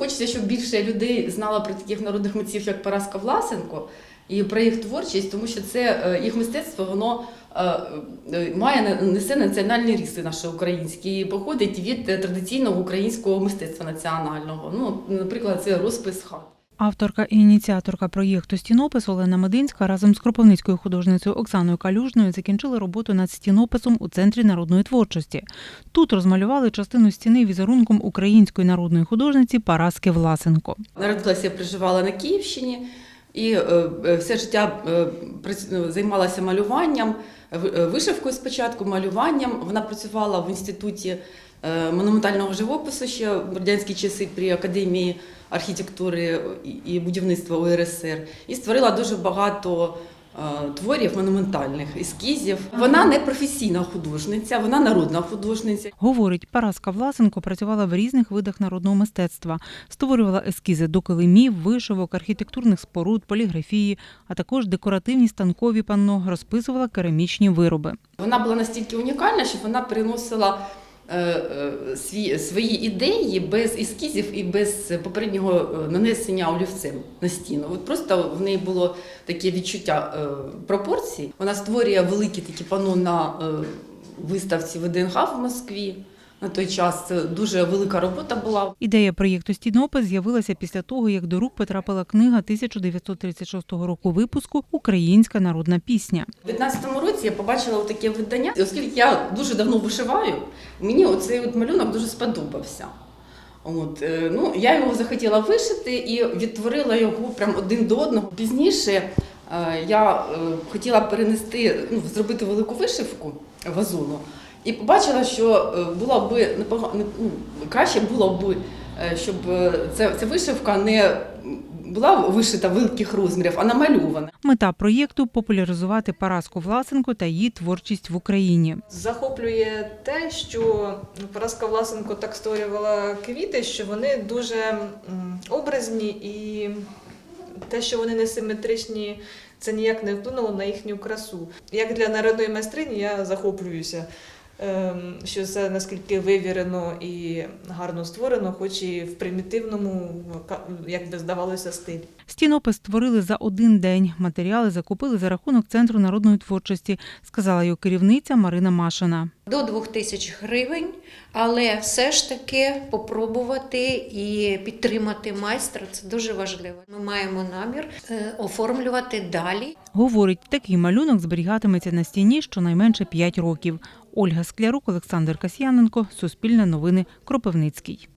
хочеться, щоб більше людей знало про таких народних митців, як Параска Власенко, і про їх творчість, тому що це е, їх мистецтво, воно е, е, має несе національні ріси наші українські і походить від традиційного українського мистецтва національного. Ну, наприклад, це розпис хат. Авторка і ініціаторка проєкту Стінопис Олена Мединська разом з кропивницькою художницею Оксаною Калюжною закінчили роботу над стінописом у центрі народної творчості. Тут розмалювали частину стіни візерунком української народної художниці Параски Власенко. Народилася, я проживала на Київщині і е, е, все життя е, ну, займалася малюванням, вишивкою спочатку, малюванням. Вона працювала в інституті монументального живопису ще в радянські часи при академії архітектури і- будівництва УРСР і створила дуже багато. е, Творів монументальних ескізів. Вона не професійна художниця, вона народна художниця. Говорить, Параска Власенко працювала в різних видах народного мистецтва, створювала ескізи до килимів, вишивок, архітектурних споруд, поліграфії, а також декоративні станкові панно, розписувала керамічні вироби. Вона була настільки унікальна, що вона приносила свої, свої ідеї без ескізів і без попереднього е, нанесення олівцем на стіну. От просто в неї було таке відчуття е, пропорцій. Вона створює великі такі пано на виставці виставці ВДНХ в Москві. На той час це дуже велика робота була. Ідея проєкту «Стінопис» з'явилася після того, як до рук потрапила книга 1936 року випуску Українська народна пісня. У 19-му році я побачила таке видання, І оскільки я дуже давно вишиваю, мені оцей от малюнок дуже сподобався. От, е, ну, я його захотіла вишити і відтворила його прям один до одного. Пізніше е, я е, хотіла перенести, ну, зробити велику вишивку вазону, і побачила, що е, було б непога- не- ну, краще було б, е, щоб е, ця, ця вишивка не була вишита великих розмірів, а намальована. Мета проєкту популяризувати Параску Власенко та її творчість в Україні. Захоплює те, що ну, Параска Власенко так створювала квіти, що вони дуже образні і те, що вони несиметричні, це ніяк не вплинуло на їхню красу. Як для народної майстрині я захоплююся, що це наскільки вивірено і гарно створено, хоч і в примітивному, ка- як би здавалося, стилі. Стінопис створили за один день. Матеріали закупили за рахунок Центру народної творчості, сказала його керівниця Марина Машина. до 2000 гривень, але все ж таки попробувати і підтримати майстра це дуже важливо. Ми маємо намір е, оформлювати далі. Говорить, такий малюнок зберігатиметься на стіні щонайменше 5 років. Ольга Склярук, Олександр Касьяненко, Суспільне новини, Кропивницький.